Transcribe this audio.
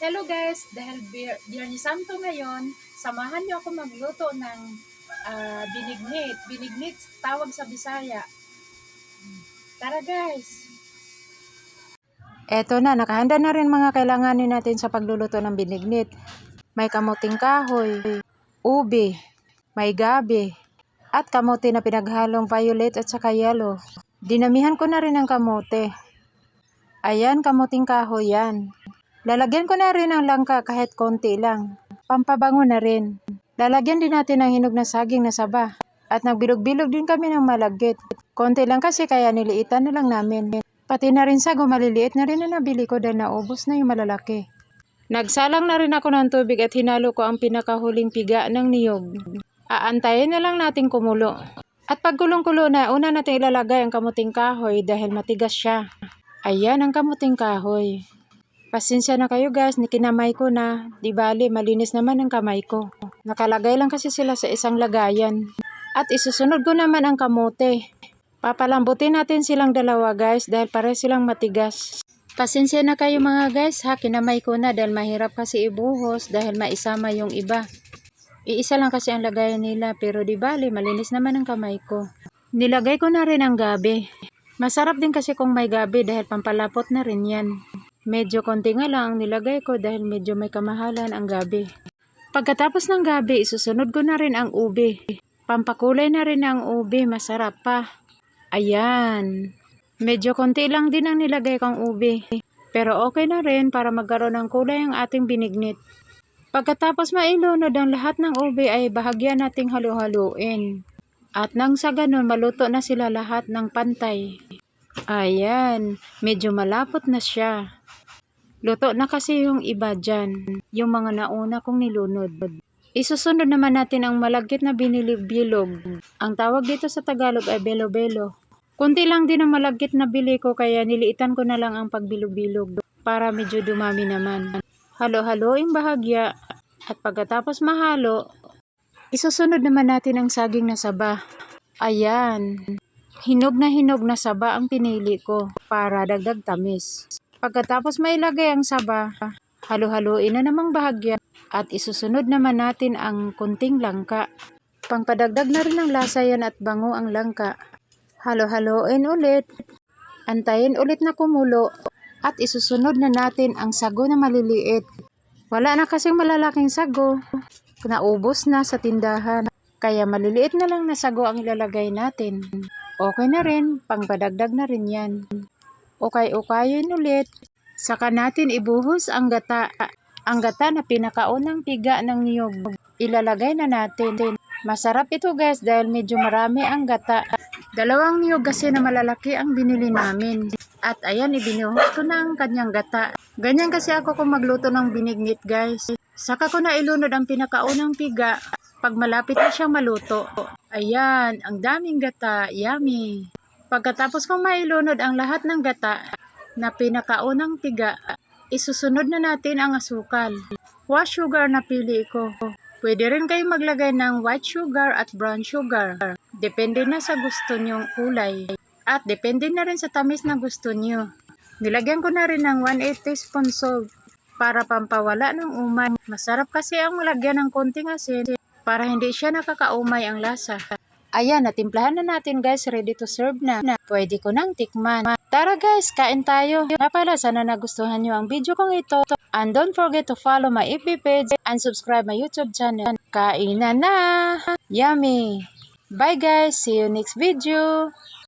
Hello guys, dahil Biyernes Santo ngayon, samahan niyo ako magluto ng ah, binignit. Binignit, tawag sa Bisaya. Tara guys! Eto na, nakahanda na rin mga kailanganin natin sa pagluluto ng binignit. May kamuting kahoy, ube, may gabi, at kamote na pinaghalong violet at saka yellow. Dinamihan ko na rin ang kamote. Ayan, kamuting kahoy yan. Lalagyan ko na rin ng langka kahit konti lang. Pampabango na rin. Lalagyan din natin ng hinog na saging na saba. At nagbilog-bilog din kami ng malagkit. Konti lang kasi kaya niliitan na lang namin. Pati na rin sago maliliit na rin na nabili ko dahil naubos na yung malalaki. Nagsalang na rin ako ng tubig at hinalo ko ang pinakahuling piga ng niyog. Aantayin na lang natin kumulo. At pag kulong-kulo na, una natin ilalagay ang kamuting kahoy dahil matigas siya. Ayan ang kamuting kahoy. Pasensya na kayo guys, nikinamay ko na. Di bali, malinis naman ang kamay ko. Nakalagay lang kasi sila sa isang lagayan. At isusunod ko naman ang kamote. Papalambutin natin silang dalawa guys dahil pare silang matigas. Pasensya na kayo mga guys ha, kinamay ko na dahil mahirap kasi ibuhos dahil maisama yung iba. Iisa lang kasi ang lagayan nila pero di bali malinis naman ang kamay ko. Nilagay ko na rin ang gabi. Masarap din kasi kung may gabi dahil pampalapot na rin yan. Medyo konti nga lang ang nilagay ko dahil medyo may kamahalan ang gabi. Pagkatapos ng gabi, isusunod ko na rin ang ube. Pampakulay na rin ang ube, masarap pa. Ayan. Medyo konti lang din ang nilagay kong ube. Pero okay na rin para magkaroon ng kulay ang ating binignit. Pagkatapos mailunod ang lahat ng ube ay bahagyan nating halu-haluin. At nang sa ganun maluto na sila lahat ng pantay. Ayan, medyo malapot na siya. Luto na kasi yung iba dyan, yung mga nauna kong nilunod. Isusunod naman natin ang malagkit na binilig-bilog. Ang tawag dito sa Tagalog ay belo-belo. Kunti lang din ang malagkit na bili ko kaya niliitan ko na lang ang pagbilog-bilog para medyo dumami naman. Halo-haloing bahagya at pagkatapos mahalo, isusunod naman natin ang saging na saba. Ayan, hinog na hinog na saba ang pinili ko para dagdag tamis. Pagkatapos mailagay ang saba, halo-haluin na namang bahagya at isusunod naman natin ang kunting langka. Pangpadagdag na rin ng lasa at bango ang langka. Halo-haloin ulit. Antayin ulit na kumulo at isusunod na natin ang sago na maliliit. Wala na kasing malalaking sago. Naubos na sa tindahan. Kaya maliliit na lang na sago ang ilalagay natin. Okay na rin, pangpadagdag na rin yan. Okay-ukayin ulit. Saka natin ibuhos ang gata. Ang gata na pinakaunang piga ng niyog. Ilalagay na natin. Masarap ito guys dahil medyo marami ang gata. Dalawang niyog kasi na malalaki ang binili namin. At ayan, ibinuhos ko na ang kanyang gata. Ganyan kasi ako kung magluto ng binignit guys. Saka ko na ilunod ang pinakaunang piga pag malapit na siyang maluto. Ayan, ang daming gata. Yummy. Pagkatapos kong mailunod ang lahat ng gata na pinakaunang piga, isusunod na natin ang asukal. White sugar na pili ko. Pwede rin kayo maglagay ng white sugar at brown sugar. Depende na sa gusto nyong kulay. At depende na rin sa tamis na gusto nyo. Nilagyan ko na rin ng 1/8 teaspoon salt para pampawala ng umay. Masarap kasi ang lagyan ng konting asin para hindi siya nakakaumay ang lasa. Ayan, natimplahan na natin guys, ready to serve na. Pwede ko nang tikman. Tara guys, kain tayo. Nga pala, sana nagustuhan nyo ang video kong ito. And don't forget to follow my FB page and subscribe my YouTube channel. Kainan na! Yummy! Bye guys! See you next video!